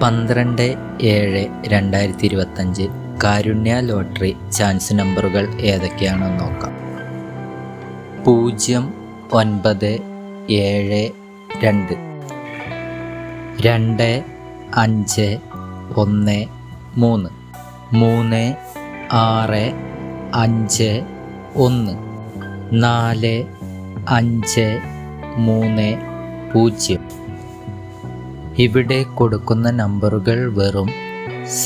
പന്ത്രണ്ട് ഏഴ് രണ്ടായിരത്തി ഇരുപത്തഞ്ച് കാരുണ്യ ലോട്ടറി ചാൻസ് നമ്പറുകൾ ഏതൊക്കെയാണെന്ന് നോക്കാം. പൂജ്യം ഒൻപത് ഏഴ് രണ്ട്. രണ്ട് അഞ്ച് ഒന്ന് മൂന്ന്. മൂന്ന് ആറ് അഞ്ച് ഒന്ന്. നാല് അഞ്ച് മൂന്ന് പൂജ്യം. ഇവിടെ കൊടുക്കുന്ന നമ്പറുകൾ വെറും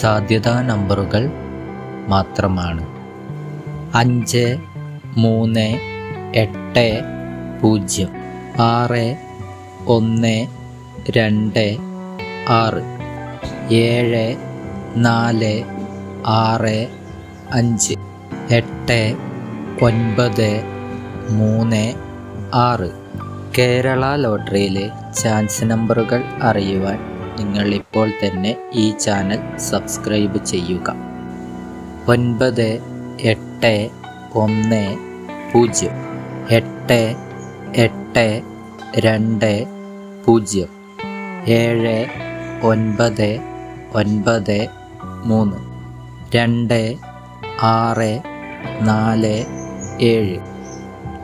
സാധ്യതാ നമ്പറുകൾ മാത്രമാണ്. അഞ്ച് മൂന്ന് എട്ട് പൂജ്യം. ആറ് ഒന്ന് രണ്ട് ആറ്. ഏഴ് നാല് ആറ് അഞ്ച്. എട്ട് ഒൻപത് മൂന്ന് ആറ്. കേരള ലോട്ടറിയിലെ ചാൻസ് നമ്പറുകൾ അറിയുവാൻ നിങ്ങൾ ഇപ്പോൾ തന്നെ ഈ ചാനൽ സബ്സ്ക്രൈബ് ചെയ്യുക. ഒൻപത് എട്ട് ഒന്ന് പൂജ്യം. എട്ട് എട്ട് രണ്ട് പൂജ്യം. ഏഴ് ഒൻപത് ഒൻപത് മൂന്ന്. രണ്ട് ആറ് നാല് ഏഴ്.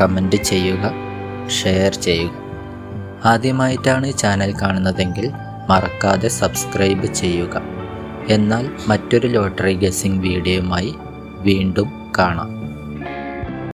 കമന്റ് ചെയ്യുക ഷെയർ ചെയ്യുക. ആദ്യമായിട്ടാണ് ചാനൽ കാണുന്നതെങ്കിൽ മറക്കാതെ സബ്സ്ക്രൈബ് ചെയ്യുക. എന്നാൽ മറ്റൊരു ലോട്ടറി ഗസിംഗ് വീഡിയോയുമായി വീണ്ടും കാണാം.